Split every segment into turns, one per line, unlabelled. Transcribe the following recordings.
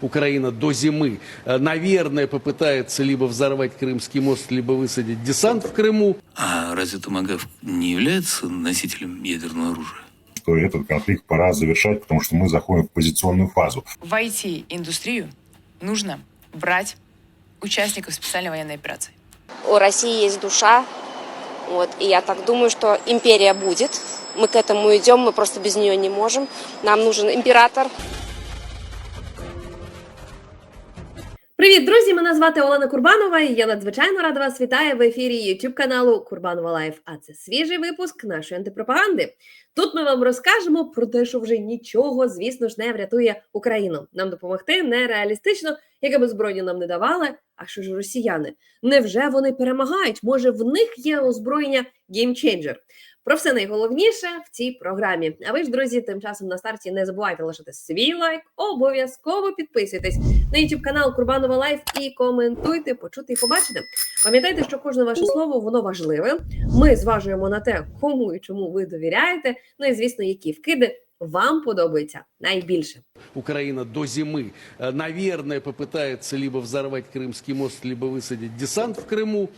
Украина до зимы, э, наверное, попытается либо взорвать Крымский мост, либо высадить десант в Крыму.
А разве Томагав не является носителем ядерного оружия?
что этот конфликт пора завершать, потому что мы заходим в позиционную фазу.
В IT-индустрию нужно брать участников специальной военной операции.
У России есть душа, вот, и я так думаю, что империя будет. Мы к этому идем, мы просто без нее не можем. Нам нужен император.
Привіт, друзі! Мене звати Олена Курбанова, і я надзвичайно рада вас вітаю в ефірі YouTube каналу Курбанова Лайф. А це свіжий випуск нашої антипропаганди. Тут ми вам розкажемо про те, що вже нічого, звісно ж, не врятує Україну. Нам допомогти нереалістично, яке би зброю нам не давали. А що ж росіяни? Невже вони перемагають? Може, в них є озброєння геймченджер? Про все найголовніше в цій програмі. А ви ж, друзі, тим часом на старті не забувайте лишити свій лайк, обов'язково підписуйтесь на YouTube канал Курбанова Лайф і коментуйте, почути і побачите. Пам'ятайте, що кожне ваше слово воно важливе. Ми зважуємо на те, кому і чому ви довіряєте. Ну і звісно, які вкиди вам подобаються найбільше.
Украина до зимы, э, наверное, попытается либо взорвать Крымский мост, либо высадить десант в Крыму.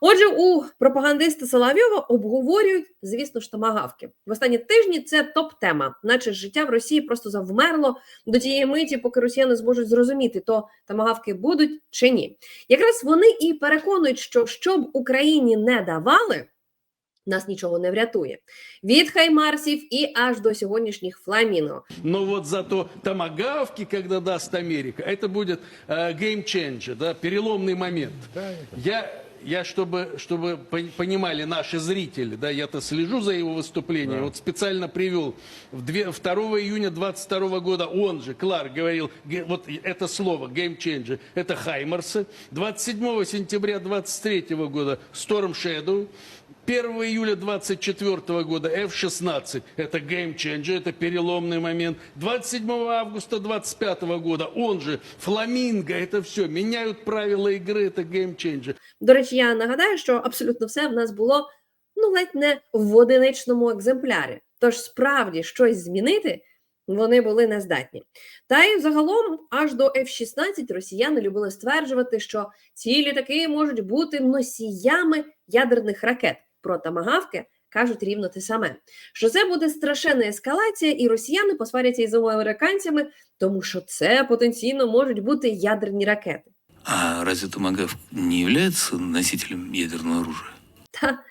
Отже, у пропагандиста Соловйова обговорюють, звісно ж, томагавки. В останні тижні це топ-тема, наче життя в Росії просто завмерло до тієї миті, поки росіяни зможуть зрозуміти, то томагавки будуть чи ні. Якраз вони і переконують, що щоб Україні не давали. Нас нічого не врятує від хаймарсів і аж до сьогоднішніх фламінго.
Но вот зато томагавки, когда даст Америка, это будет э, game changer, да, переломный момент. Я, я чтобы, чтобы пон- понимали наши зрители, да, я-то слежу за его выступлением, вот специально привел. В две- 2 июня 22 года он же, Кларк, говорил, ге- вот это слово, game changer, это Хаймарсы. 27 сентября 23 года Storm Shadow. 1 июля 24 года F-16 это game changer, это переломный момент. 27 августа 25 года он же Фламинго, это все, меняют правила игры, это game changer.
До речі, я нагадаю, що абсолютно все в нас було ну ледь не в одиничному екземплярі. Тож справді щось змінити вони були не здатні. Та й загалом, аж до F-16 росіяни любили стверджувати, що ці літаки можуть бути носіями ядерних ракет. Про тамагавки кажуть рівно те саме. Що це буде страшенна ескалація, і росіяни посваряться із американцями, тому що це потенційно можуть бути ядерні ракети.
А разве Томагав не является носителем ядерного оружия?
Та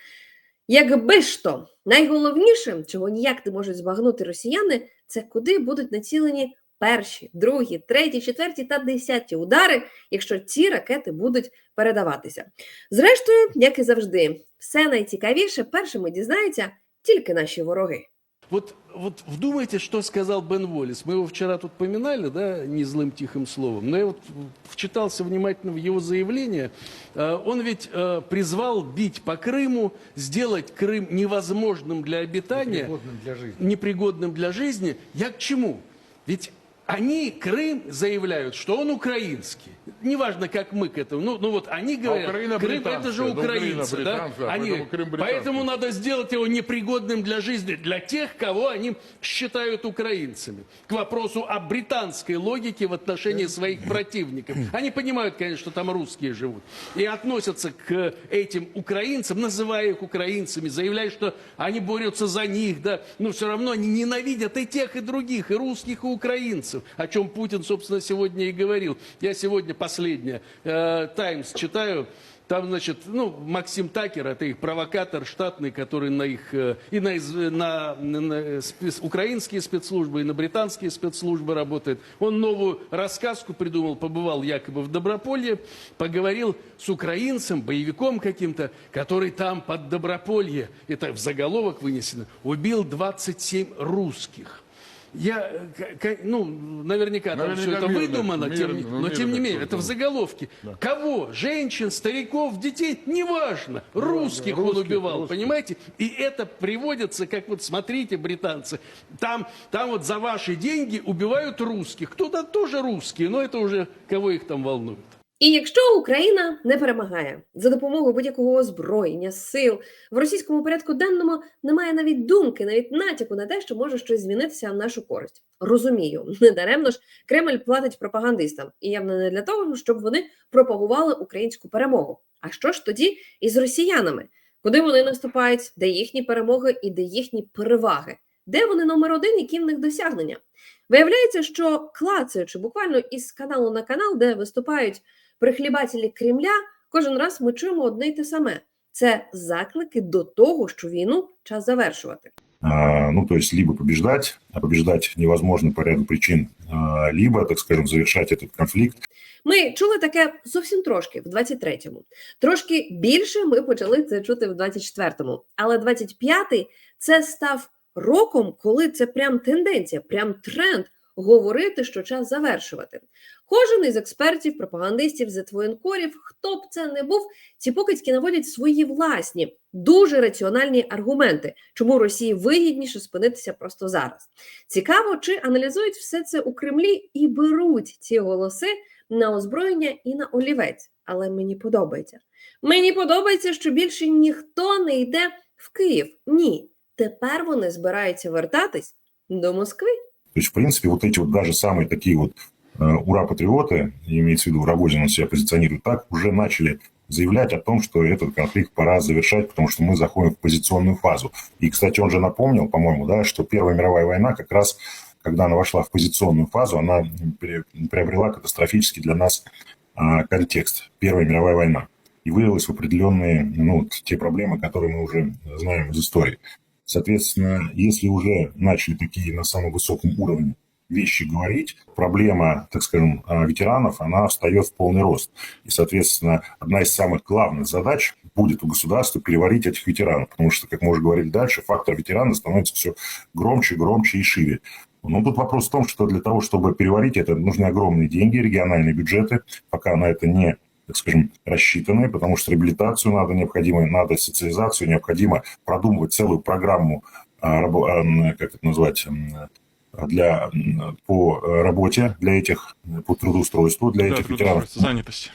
якби ж то найголовніше, чого ніяк не можуть збагнути росіяни, це куди будуть націлені перші, другі, треті, четверті та десяті удари, якщо ці ракети будуть передаватися. Зрештою, як і завжди, все найцікавіше першими дізнаються тільки наші вороги.
Вот, вот вдумайте, что сказал Бен Воллис. Мы его вчера тут поминали, да, не злым тихим словом. Но я вот вчитался внимательно в его заявление. Э, Он ведь э, призвал бить по Крыму, сделать Крым невозможным для обитания.
Непригодным для жизни.
непригодным для жизни. Я к чему? Ведь они, Крым, заявляют, что он украинский. Неважно, как мы к этому. Ну, ну вот они говорят,
Украина
Крым это же украинцы.
Украина
да? Они,
поэтому Крым
поэтому надо сделать его непригодным для жизни для тех, кого они считают украинцами. К вопросу о британской логике в отношении своих противников. Они понимают, конечно, что там русские живут. И относятся к этим украинцам, называя их украинцами, заявляя, что они борются за них, да, но все равно они ненавидят и тех, и других, и русских, и украинцев, о чем Путин, собственно, сегодня и говорил. Я сегодня последнее э, Таймс читаю, там, значит, ну, Максим Такер, это их провокатор штатный, который на их, э, и на, на- на- на спец- украинские спецслужбы, и на британские спецслужбы работает. Он новую рассказку придумал, побывал якобы в Доброполье, поговорил с украинцем, боевиком каким-то, который там под Доброполье, это в заголовок вынесено, убил 27 русских. Я, э, ну, наверняка, там
Наверняка
все это
мирных,
выдумано, тем,
мирных, ну,
но тем не менее, это в заголовке. Кого? Женщин, стариков, детей? Неважно. Русских он
русских,
убивал,
русских.
понимаете? И это приводится, как вот смотрите, британцы, там, там вот за ваши деньги убивают русских. Кто-то тоже русские, но это уже кого их там волнует.
І якщо Україна не перемагає за допомогою будь-якого озброєння, сил в російському порядку денному немає навіть думки, навіть натяку на те, що може щось змінитися в нашу користь. Розумію, недаремно ж Кремль платить пропагандистам, і явно не для того, щоб вони пропагували українську перемогу. А що ж тоді із росіянами? Куди вони наступають, де їхні перемоги і де їхні переваги? Де вони номер один, які в них досягнення? Виявляється, що клацаючи буквально із каналу на канал, де виступають прихлібателі Кремля, кожен раз ми чуємо одне й те саме: це заклики до того, що війну час завершувати.
А, Ну, то есть, либо побеждать, а побеждать невозможно по ряду причин, а, либо, так скажем, завершать этот конфликт
Ми чули таке зовсім трошки в 23-му. Трошки більше ми почали це чути в 24-му. Але 25-й це став роком, коли це прям тенденція, прям тренд говорити, що час завершувати. Кожен із експертів, пропагандистів, зетвоєнкорів, хто б це не був, ці покидьки наводять свої власні, дуже раціональні аргументи, чому Росії вигідніше спинитися просто зараз. Цікаво, чи аналізують все це у Кремлі і беруть ці голоси на озброєння і на олівець. Але мені подобається. Мені подобається, що більше ніхто не йде в Київ. Ні, тепер вони збираються вертатись до Москви.
То есть, в принципе, вот эти вот даже самые такие вот э, ура-патриоты, имеется в виду Рогозин, он себя позиционирует так, уже начали заявлять о том, что этот конфликт пора завершать, потому что мы заходим в позиционную фазу. И, кстати, он же напомнил, по-моему, да, что Первая мировая война как раз, когда она вошла в позиционную фазу, она приобрела катастрофический для нас а, контекст. Первая мировая война. И вылилась в определенные, ну, те проблемы, которые мы уже знаем из истории. Соответственно, если уже начали такие на самом высоком уровне вещи говорить, проблема, так скажем, а, ветеранов, она встает в полный рост. И, соответственно, одна из самых главных задач будет у государства переварить этих ветеранов, потому что, как мы уже говорили дальше, фактор ветерана становится все громче, громче и шире. Но тут вопрос в том, что для того, чтобы переварить это, нужны огромные деньги, региональные бюджеты, пока на это не так скажем, рассчитаны, потому что реабилитацию надо необходимо, надо социализацию, необходимо продумывать целую программу, а, а, как это назвать, для, по работе для этих, по трудоустройству для
Да,
этих ветеранов.
занятость.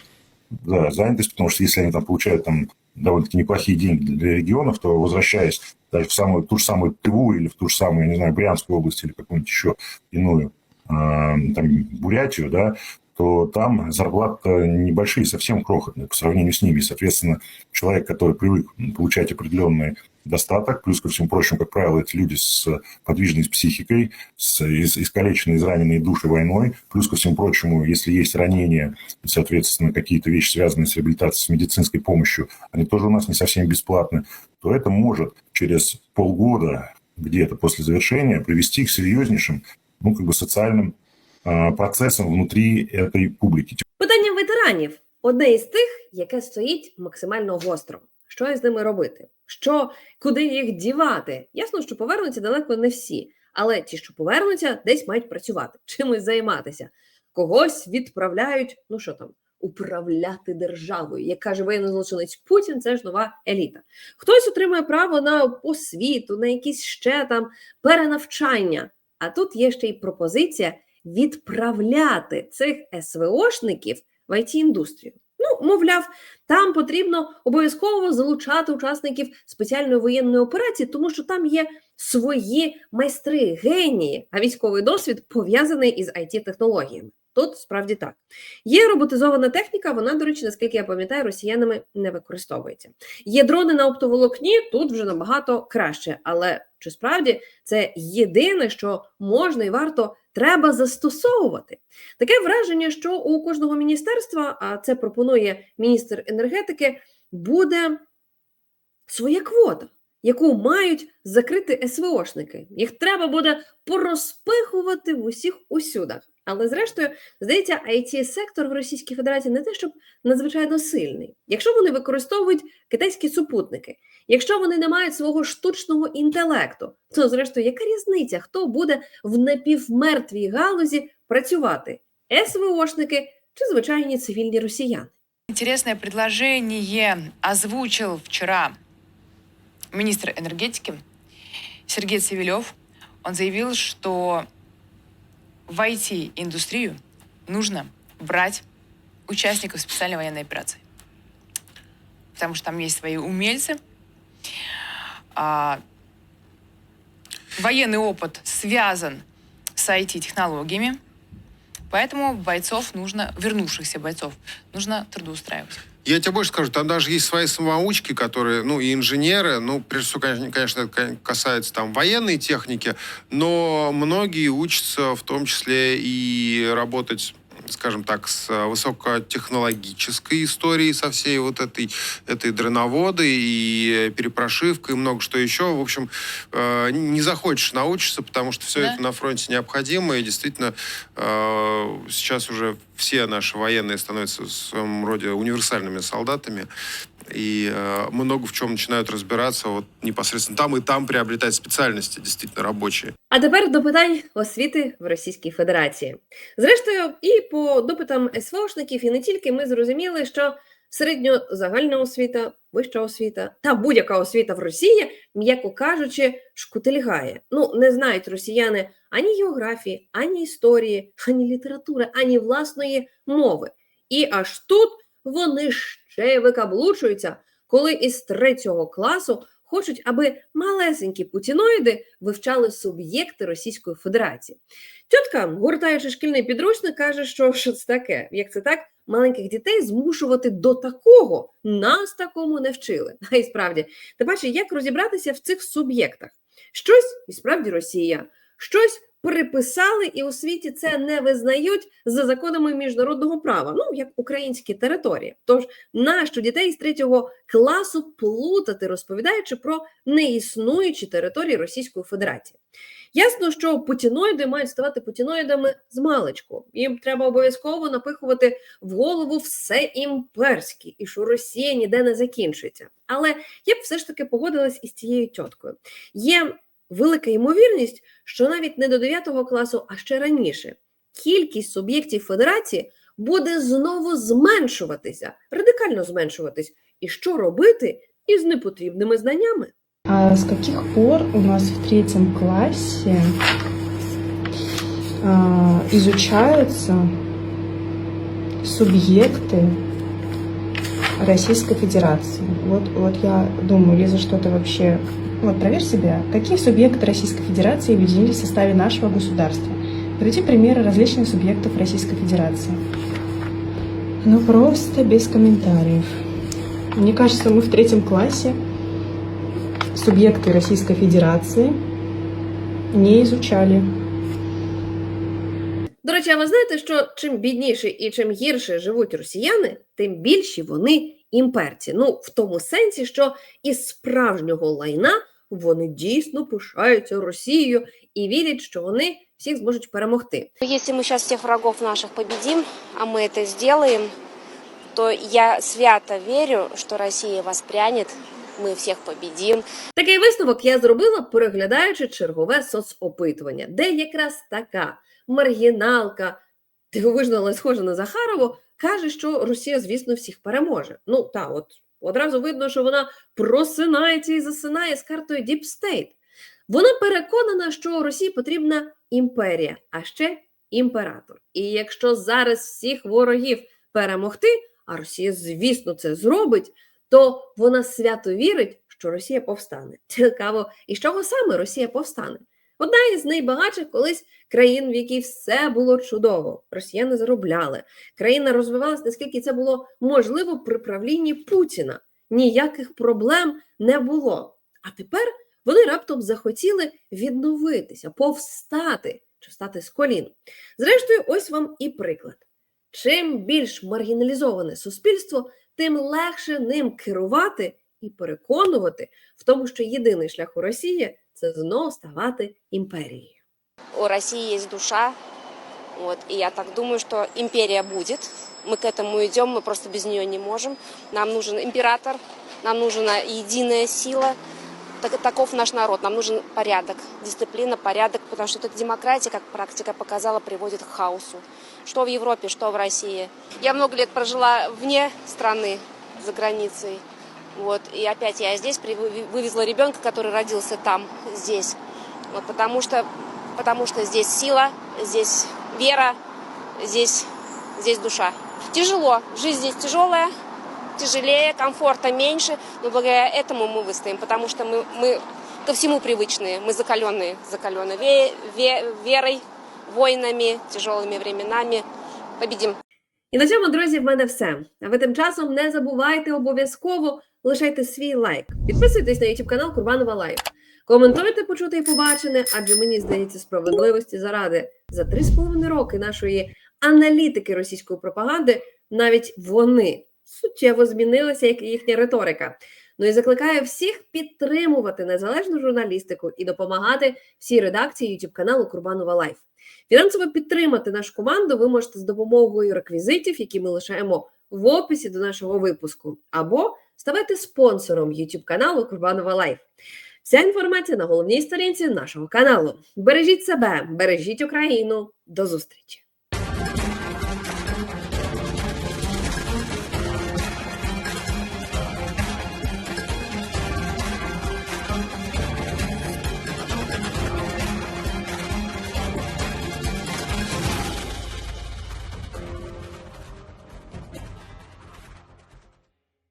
Да, занятость, потому что если они там получают там довольно-таки неплохие деньги для регионов, то возвращаясь даже в самую, ту же самую Тыву или в ту же самую, я не знаю, Брянскую область или какую-нибудь еще иную, а, там, Бурятию, да, то там зарплаты небольшие, совсем крохотные по сравнению с ними. Соответственно, человек, который привык получать определенный достаток, плюс ко всему прочему, как правило, это люди с подвижной психикой, с ис- искалеченные, израненные души войной, плюс ко всему прочему, если есть ранения, соответственно, какие-то вещи, связанные с реабилитацией, с медицинской помощью, они тоже у нас не совсем бесплатны, то это может через полгода где-то после завершения привести к серьезнейшим, ну, как бы социальным а, процессам внутри этой публики.
Питання ветеранів одне із тих, яке стоїть максимально гостро. Що із ними робити? Що, куди їх дівати? Ясно, що повернуться далеко не всі, але ті, що повернуться, десь мають працювати, чимось займатися. Когось відправляють, ну що там, управляти державою. Як каже воєнний злочинець Путін, це ж нова еліта. Хтось отримує право на освіту, на якісь ще там перенавчання. А тут є ще й пропозиція відправляти цих СВОшників в it індустрію Ну, мовляв, там потрібно обов'язково залучати учасників спеціальної воєнної операції, тому що там є свої майстри, генії, а військовий досвід пов'язаний із it технологіями Тут справді так. Є роботизована техніка, вона, до речі, наскільки я пам'ятаю, росіянами не використовується. Є дрони на оптоволокні, тут вже набагато краще. Але чи справді це єдине, що можна і варто треба застосовувати? Таке враження, що у кожного міністерства, а це пропонує міністр енергетики, буде своя квота, яку мають закрити СВОшники. Їх треба буде порозпихувати в усіх усюдах. Але зрештою, здається, it сектор в Російській Федерації не те, щоб надзвичайно сильний. Якщо вони використовують китайські супутники, якщо вони не мають свого штучного інтелекту, то зрештою, яка різниця, хто буде в напівмертвій галузі працювати? СВОшники чи звичайні цивільні росіяни?
Интересное предложение озвучил вчера министр энергетики Сергей Цивилев. Он заявил, что в IT-индустрию нужно брать участников специальной военной операции. Потому что там есть свои умельцы. А, военный опыт связан с IT-технологиями. Поэтому бойцов нужно, вернувшихся бойцов, нужно трудоустраивать.
Я тебе больше скажу, там даже есть свои самоучки, которые, ну, и инженеры, ну, прежде всего, конечно, это касается там военной техники, но многие учатся в том числе и работать скажем так, с высокотехнологической историей, со всей вот этой, этой дроноводы и перепрошивкой, и много что еще. В общем, э, не захочешь научиться, потому что все
Да.
это на фронте необходимо, и действительно э, сейчас уже все наши военные становятся в своем роде универсальными солдатами, и э, много в чем начинают разбираться вот непосредственно там и там приобретать специальности действительно рабочие.
А тепер до питань освіти в Російській Федерації. Зрештою, і по допитам СВОшників, і не тільки ми зрозуміли, що середньозагальна освіта, вища освіта та будь-яка освіта в Росії, м'яко кажучи, шкутильгає. Ну, не знають росіяни ані географії, ані історії, ані літератури, ані власної мови. І аж тут вони ще викаблучуються, коли із третього класу хочуть, аби малесенькі путіноїди вивчали суб'єкти Російської Федерації. Тітка, гортаючи шкільний підручник, каже, що, що це таке, як це так, маленьких дітей змушувати до такого. Нас такому не вчили. А і справді, ти бачиш, як розібратися в цих суб'єктах. Щось і справді Росія, щось приписали і у світі це не визнають за законами міжнародного права, ну як українські території. Тож нащо дітей з третього класу плутати, розповідаючи про неіснуючі території Російської Федерації? Ясно, що путіноїди мають ставати путіноїдами з маличку. Їм треба обов'язково напихувати в голову все імперське, і що Росія ніде не закінчується. Але я б все ж таки погодилась із цією тіткою. Є велика ймовірність, що навіть не до 9 класу, а ще раніше кількість суб'єктів федерації буде знову зменшуватися, радикально зменшуватись. І що робити із непотрібними знаннями?
А с каких пор у нас в третьем классе а, изучаются субъекты Российской Федерации? Вот, вот я думаю, Лиза, что то вообще... Вот проверь себя. Какие субъекты Российской Федерации объединились в составе нашего государства? Приведи примеры различных субъектов Российской Федерации. Ну, просто без комментариев. Мне кажется, мы в третьем классе субъекты Российской Федерации не изучали.
До речі, а ви знаєте, що чим бідніше і чим гірше живуть росіяни, тим більші вони імперці. Ну, в тому сенсі, що із справжнього лайна вони дійсно пишаються Росією і вірять, що вони всіх зможуть перемогти.
Если мы сейчас всех врагов наших победим, а мы это сделаем, то я свято верю, что Россия воспрянет, мы всех победим.
Такий висновок я зробила, переглядаючи чергове соцопитування, де якраз така маргіналка, дивовижно, але схожа на Захарову, каже, що Росія, звісно, всіх переможе. Ну та от одразу видно, що вона просинається і засинає з картою Deep State. Вона переконана, що Росії потрібна імперія, а ще імператор. І якщо зараз всіх ворогів перемогти, а Росія, звісно, це зробить, то вона свято вірить, що Росія повстане. Цікаво, і з чого саме Росія повстане? Одна із найбагатших колись країн, в якій все було чудово. Росіяни заробляли. Країна розвивалася, наскільки це було можливо при правлінні Путіна. Ніяких проблем не було. А тепер вони раптом захотіли відновитися, повстати чи встати з колін. Зрештою, ось вам і приклад. Чим більш маргіналізоване суспільство, тим легше ним керувати і переконувати в тому, що єдиний шлях у Росії це знову ставати імперією.
У России есть душа, вот, и я так думаю, что империя будет. Мы к этому идем, мы просто без нее не можем. Нам нужен император, нам нужна единая сила. Так- таков наш народ. Нам нужен порядок, дисциплина, порядок, потому что эта демократия, как практика показала, приводит к хаосу. Что в Европе, что в России. Я много лет прожила вне страны, за границей. Вот, и опять я здесь вывезла ребенка, который родился там, здесь. Вот, потому что, потому что здесь сила, здесь вера, здесь, здесь душа. Тяжело. Жизнь здесь тяжелая, тяжелее, комфорта меньше, но благодаря этому мы выстоим, потому что мы, мы ко всему привычные, мы закаленные, закаленные ве- ве- верой, войнами, тяжелыми временами. Победим.
І на цьому, друзі, в мене все. А ви тим часом не забувайте обов'язково лишайте свій лайк. Підписуйтесь на YouTube канал Курбанова Лайф. Коментуйте почуте і побачене, адже мені здається справедливості заради за 3,5 роки нашої аналітики російської пропаганди навіть вони суттєво змінилися, як їхня риторика. Ну і закликаю всіх підтримувати незалежну журналістику і допомагати всій редакції YouTube каналу Курбанова Лайф. Фінансово підтримати нашу команду ви можете з допомогою реквізитів, які ми лишаємо в описі до нашого випуску, або ставайте спонсором YouTube каналу Курбанова Лайф. Вся інформація на головній сторінці нашого каналу. Бережіть себе, бережіть Україну. До зустрічі!